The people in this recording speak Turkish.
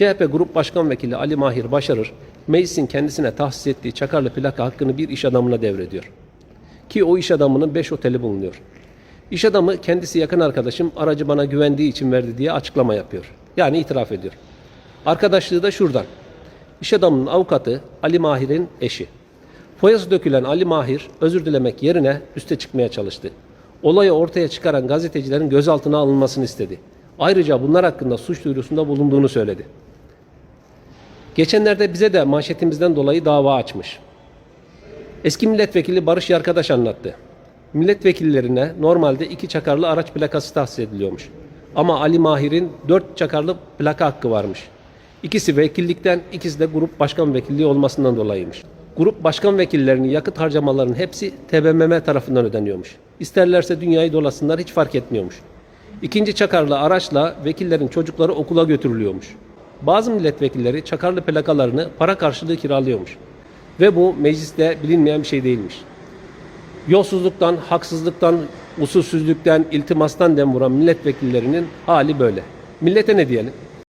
CHP Grup Başkan Vekili Ali Mahir Başarır, meclisin kendisine tahsis ettiği Çakarlı plaka hakkını bir iş adamına devrediyor. Ki o iş adamının 5 oteli bulunuyor. İş adamı kendisi yakın arkadaşım aracı bana güvendiği için verdi diye açıklama yapıyor. Yani itiraf ediyor. Arkadaşlığı da şuradan. İş adamının avukatı Ali Mahir'in eşi. Foyası dökülen Ali Mahir özür dilemek yerine üste çıkmaya çalıştı. Olayı ortaya çıkaran gazetecilerin gözaltına alınmasını istedi. Ayrıca bunlar hakkında suç duyurusunda bulunduğunu söyledi. Geçenlerde bize de manşetimizden dolayı dava açmış. Eski milletvekili Barış Yarkadaş anlattı. Milletvekillerine normalde iki çakarlı araç plakası tahsis ediliyormuş. Ama Ali Mahir'in dört çakarlı plaka hakkı varmış. İkisi vekillikten, ikisi de grup başkan vekilliği olmasından dolayıymış. Grup başkan vekillerinin yakıt harcamalarının hepsi TBMM tarafından ödeniyormuş. İsterlerse dünyayı dolasınlar hiç fark etmiyormuş. İkinci çakarlı araçla vekillerin çocukları okula götürülüyormuş. Bazı milletvekilleri çakarlı plakalarını para karşılığı kiralıyormuş. Ve bu mecliste bilinmeyen bir şey değilmiş. Yolsuzluktan, haksızlıktan, usulsüzlükten, iltimastan dem vuran milletvekillerinin hali böyle. Millete ne diyelim?